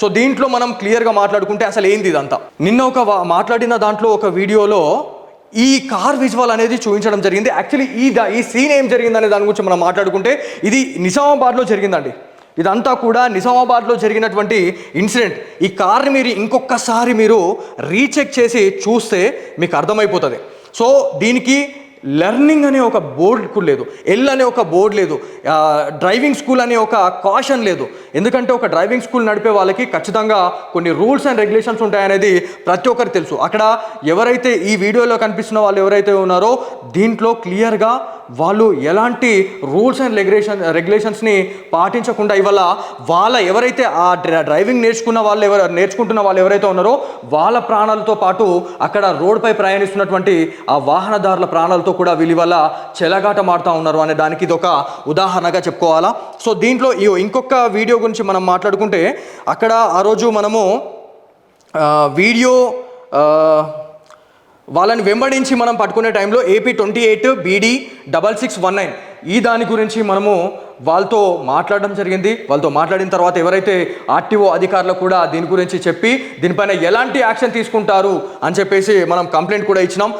So దీంట్లో మనం క్లియర్గా మాట్లాడుకుంటే అసలు ఏంది ఇదంతా? నిన్న ఒక మాట్లాడిన దాంట్లో ఒక వీడియోలో ఈ కార్ విజువల్ అనేది చూపించడం జరిగింది. యాక్చువల్లీ ఈ దా- ఈ సీన్ ఏం జరిగిందనే దాని గురించి మనం మాట్లాడుకుంటే ఇది నిజామాబాద్లో జరిగిందండి. ఇదంతా కూడా నిజామాబాద్లో జరిగినటువంటి ఇన్సిడెంట్. ఈ కార్ని మీరు ఇంకొకసారి మీరు రీచెక్ చేసి చూస్తే మీకు అర్థమైపోతుంది. సో దీనికి లెర్నింగ్ అనే ఒక బోర్డ్ కూడా లేదు. ఎల్ అనే ఒక బోర్డు లేదు. డ్రైవింగ్ స్కూల్ అనే ఒక కాషన్ లేదు. ఎందుకంటే ఒక డ్రైవింగ్ స్కూల్ నడిపే వాళ్ళకి ఖచ్చితంగా కొన్ని రూల్స్ అండ్ రెగ్యులేషన్స్ ఉంటాయనేది ప్రతి ఒక్కరికి తెలుసు. అక్కడ ఎవరైతే ఈ వీడియోలో కనిపిస్తున్న వాళ్ళు ఎవరైతే ఉన్నారో దీంట్లో క్లియర్గా వాళ్ళు ఎలాంటి రూల్స్ అండ్ రెగ్యులేషన్ రెగ్యులేషన్స్ని పాటించకుండా ఇవాళ వాళ్ళ ఎవరైతే ఆ డ్ర- డ్రైవింగ్ నేర్చుకున్న వాళ్ళు ఎవరు నేర్చుకుంటున్న వాళ్ళు ఎవరైతే ఉన్నారో వాళ్ళ ప్రాణాలతో పాటు అక్కడ రోడ్పై ప్రయాణిస్తున్నటువంటి ఆ వాహనదారుల ప్రాణాలతో కూడా వీళ్ళ వల్ల చెలగాట మాడుతూ ఉన్నారు అనే దానికి ఇది ఒక ఉదాహరణగా చెప్పుకోవాలా. సో దీంట్లో ఈ ఇంకొక వీడియో గురించి మనం మాట్లాడుకుంటే అక్కడ ఆ రోజు మనము వీడియో వాళ్ళని వెంబడించి మనం పట్టుకునే టైంలో AP twenty eight BD double six one nine ఈ దాని గురించి మనము వాళ్ళతో మాట్లాడడం జరిగింది. వాళ్ళతో మాట్లాడిన తర్వాత ఎవరైతే ఆర్టీఓ అధికారులు కూడా దీని గురించి చెప్పి దీనిపైన ఎలాంటి యాక్షన్ తీసుకుంటారు అని చెప్పేసి మనం కంప్లైంట్ కూడా ఇచ్చినాం.